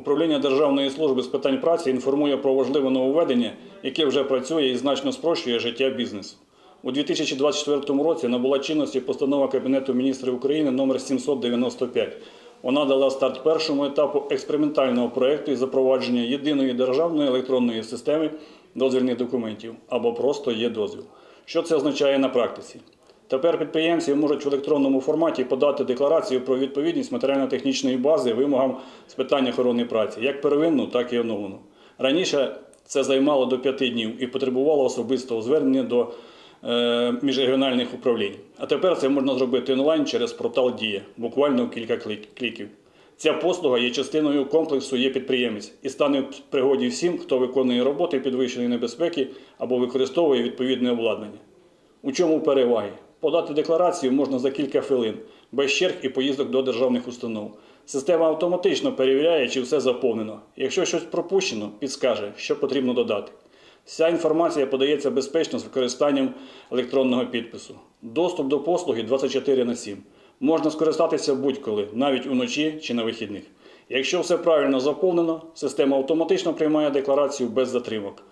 Управління Державної служби з питань праці інформує про важливе нововведення, яке вже працює і значно спрощує життя бізнесу. У 2024 році набула чинності постанова Кабінету міністрів України номер 795. Вона дала старт першому етапу експериментального проєкту із запровадження єдиної державної електронної системи дозвільних документів або просто є дозвіл. Що це означає на практиці? Тепер підприємці можуть в електронному форматі подати декларацію про відповідність матеріально-технічної бази вимогам з питань охорони праці, як первинну, так і оновлену. Раніше це займало до п'яти днів і потребувало особистого звернення до е, міжрегіональних управлінь. А тепер це можна зробити онлайн через портал Дія, буквально кілька кліків. Ця послуга є частиною комплексу є підприємець і стане в пригоді всім, хто виконує роботи підвищеної небезпеки або використовує відповідне обладнання. У чому переваги? Подати декларацію можна за кілька хвилин, без черг і поїздок до державних установ. Система автоматично перевіряє, чи все заповнено. Якщо щось пропущено, підскаже, що потрібно додати. Вся інформація подається безпечно з використанням електронного підпису. Доступ до послуги 24 на 7. Можна скористатися будь-коли, навіть уночі чи на вихідних. Якщо все правильно заповнено, система автоматично приймає декларацію без затримок.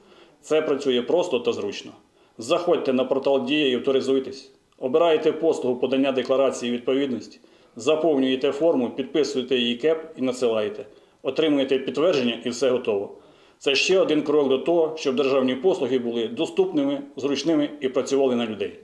Це працює просто та зручно. Заходьте на портал Дія і авторизуйтесь. Обираєте послугу подання декларації відповідності, заповнюєте форму, підписуєте її КЕП і надсилаєте. Отримуєте підтвердження і все готово. Це ще один крок до того, щоб державні послуги були доступними, зручними і працювали на людей.